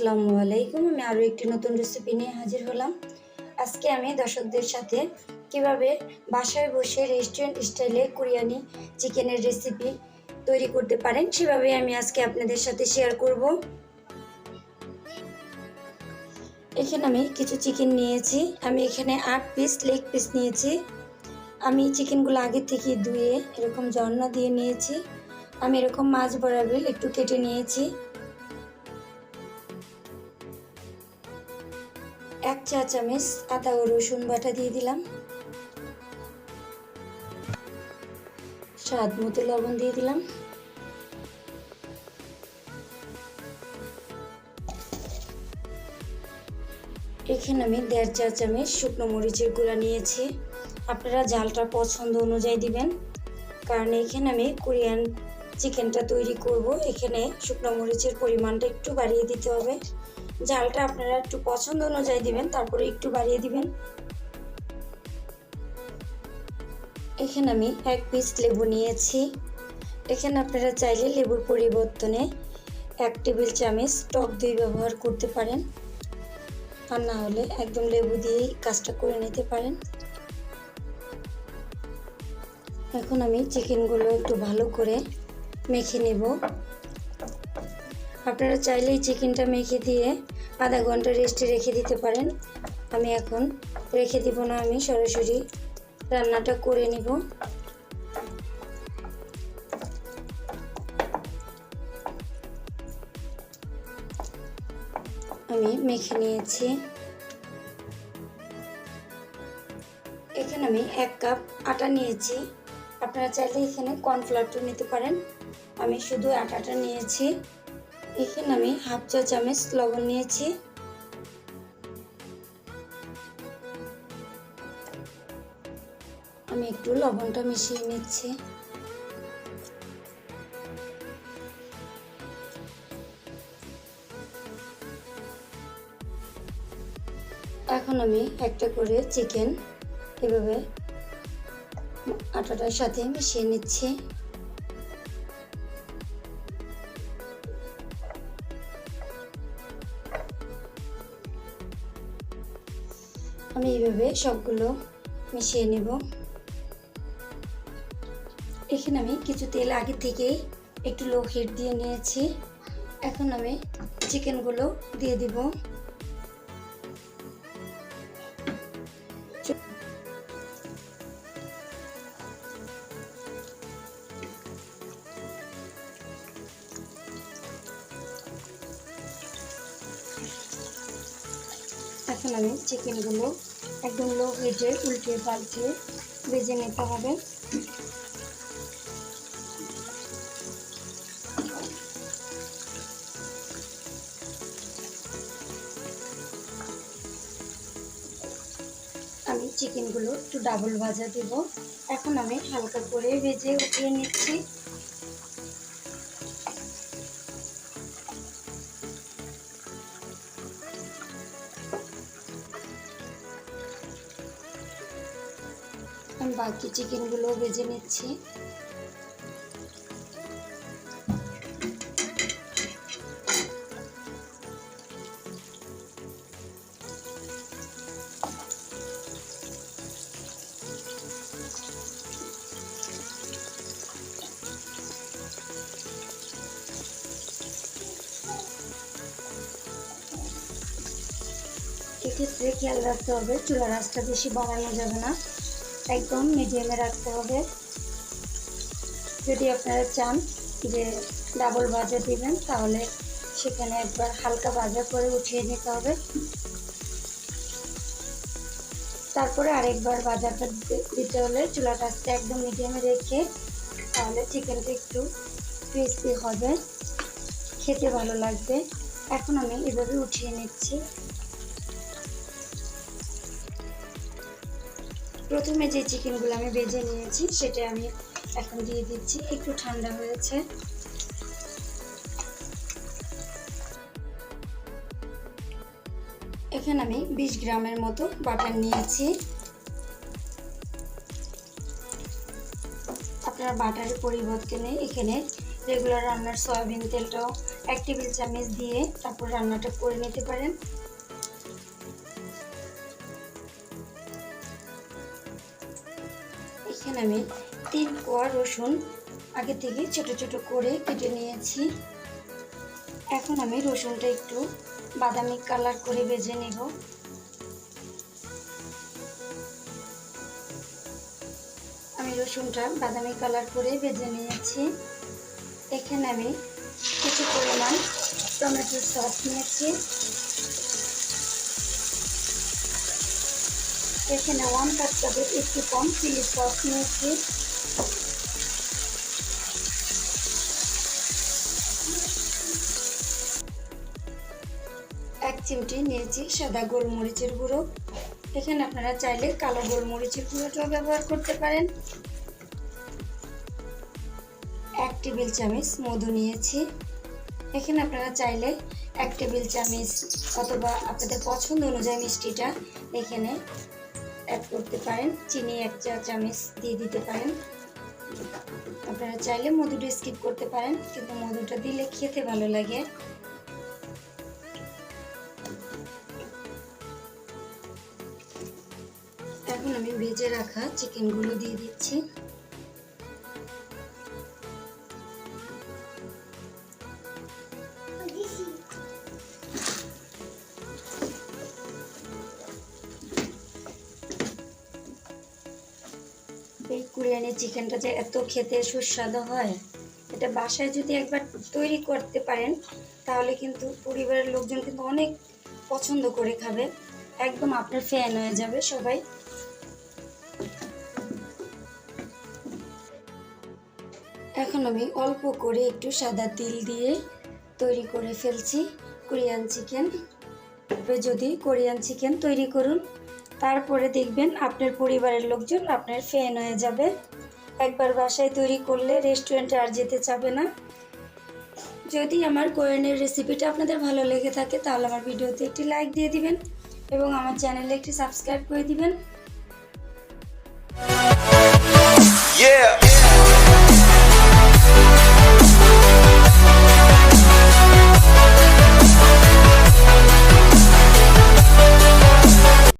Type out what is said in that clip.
আসসালামু আলাইকুম। আমি আরও একটি নতুন রেসিপি নিয়ে হাজির হলাম। আজকে আমি দর্শকদের সাথে কীভাবে বাসায় বসে রেস্টুরেন্ট স্টাইলে কোরিয়ানি চিকেনের রেসিপি তৈরি করতে পারেন সেভাবে আমি আজকে আপনাদের সাথে শেয়ার করব। এখানে আমি কিছু চিকেন নিয়েছি। আমি এখানে আট পিস লেগ পিস নিয়েছি। আমি চিকেনগুলো আগে থেকে ধুয়ে এরকম জন্না দিয়ে নিয়েছি। আমি এরকম মাছ বরাবর একটু কেটে নিয়েছি। এক চা চামচ আদা ও রসুন বাটা দিয়ে দিলাম। স্বাদ মতো লবণ দিয়ে দিলাম। এখানে আমি দেড় চা চামচ শুকনো মরিচের গুঁড়া নিয়েছি। আপনারা জালটা পছন্দ অনুযায়ী দিবেন। কারণ এখানে আমি কোরিয়ান চিকেনটা তৈরি করব। এখানে শুকনো মরিচের পরিমাণটা একটু বাড়িয়ে দিতে হবে। জালটা আপনারা একটু পছন্দ অনুযায়ী দিবেন, তারপরে একটু বাড়িয়ে দিবেন। এখানে আমি এক পিস লেবু নিয়েছি। এখানে আপনারা চাইলে লেবুর পরিবর্তনে এক টেবিল চামচ টক দই ব্যবহার করতে পারেন, আর না হলে একদম লেবু দিয়েই কাজটা করে নিতে পারেন। এখন আমি চিকেনগুলো একটু ভালো করে মেখে নেব। আপনারা চাইলেই চিকেনটা মেখে দিয়ে আধা ঘণ্টা রেস্টে রেখে দিতে পারেন। আমি এখন রেখে দিব না, আমি সরাসরি রান্নাটা করে নেব। আমি মেখে নিয়েছি। এখানে আমি এক কাপ আটা নিয়েছি। আপনারা চাইলে এখানে কর্নফ্লাওয়ারটা নিতে পারেন। আমি শুধু আটাটা নিয়েছি। এখানে আমি হাফ চা চামচ লবণ নিয়েছি। আমি একটু লবণটা মিশিয়ে নিচ্ছি। এখন আমি একটা করে চিকেন এভাবে আটাটার সাথে মিশিয়ে নিচ্ছি। আমি এইভাবে সবগুলো মিশিয়ে নেব। এখানে আমি কিছু তেল আগে থেকেই একটু লো হিট দিয়ে নিয়েছি। এখন আমি চিকেনগুলো দিয়ে দিব। এখন আমি চিকেনগুলো একদম লো হিটে উল্টে পাল্টে ভেজে নিতে হবে। আমি চিকেনগুলো একটু ডাবল ভাজা দেব। এখন আমি হালকা করে ভেজে উঠিয়ে নিচ্ছি। বাকি চিকেনগুলো ভেজে নিচ্ছি। এক্ষেত্রে খেয়াল রাখতে হবে চুলার আঁচটা বেশি বাড়ানো যাবে না। একদম মিডিয়ামে রাখতে হবে। যদি আপনারা চান যে ডাবল ভাজা দিবেন, তাহলে সেখানে একবার হালকা ভাজা করে উঠিয়ে নিতে হবে। তারপরে আরেকবার ভাজাটা দিতে হলে চুলাটা গাছটা একদম মিডিয়ামে রেখে তাহলে চিকেনটা একটু ক্রিসপি হবে। খেতে ভালো লাগবে। এখন আমি এভাবে উঠিয়ে নিচ্ছি। প্রথমে যে চিকেনগুলো আমি ভেজে নিয়েছি, সেটা আমি এখন দিয়ে দিচ্ছি। একটু ঠান্ডা হয়েছে। এখানে আমি বিশ গ্রামের মতো বাটার নিয়েছি। আপনারা বাটারের পরিবর্তনে এখানে রেগুলার রান্নার সয়াবিন তেলটাও এক টেবিল চামচ দিয়ে তারপর রান্নাটা করে নিতে পারেন। আমি তিন কোয়া রসুন আগে থেকে ছোট ছোট করে কেটে নিয়েছি। এখন আমি রসুনটা একটু বাদামি কালার করে ভেজে নেব। আমি রসুনটা বাদামি কালার করে ভেজে নিয়েছি। এখানে আমি কিছু পরিমাণ টমেটো সস নিয়েছি। এখানে ওয়ান কাপ চাপের একটু কম, চিলি সস নিয়েছি এক চিমটি নিয়েছি সাদা গোলমরিচের গুঁড়ো। এখানে আপনারা চাইলে কালো গোলমরিচের গুঁড়োটাও ব্যবহার করতে পারেন। এক টেবিল চামচ মধু নিয়েছি। এখানে আপনারা চাইলে এক টেবিল চামচ অথবা আপনাদের পছন্দ অনুযায়ী মিষ্টিটা এখানে অ্যাড করতে পারেন। চিনি এক চা চামচ দিয়ে দিতে পারেন। আপনারা চাইলে মধুটা স্কিপ করতে পারেন, কিন্তু মধুটা দিলে খেতে ভালো লাগে। এখন আমি ভেজে রাখা চিকেনগুলো দিয়ে দিচ্ছি। এই কোরিয়ানি চিকেনটা যে এত খেতে সুস্বাদু হয়, এটা বাসায় যদি একবার তৈরি করতে পারেন, তাহলে কিন্তু পরিবারের লোকজন কিন্তু অনেক পছন্দ করে খাবে। একদম আপনার ফ্যান হয়ে যাবে সবাই। এখন আমি অল্প করে একটু সাদা তিল দিয়ে তৈরি করে ফেলছি, কোরিয়ান চিকেন। যদি কোরিয়ান চিকেন তৈরি করুন তারপরে দেখবেন আপনার পরিবারের লোকজন আপনার ফ্যান হয়ে যাবে। একবার বাসায় তৈরি করলে রেস্টুরেন্টে আর যেতে চাবে না। যদি আমার কোরিয়ানের রেসিপিটা আপনাদের ভালো লেগে থাকে, তাহলে আমার ভিডিওতে একটি লাইক দিয়ে দিবেন এবং আমার চ্যানেলে একটি সাবস্ক্রাইব করে দিবেন। Yeah.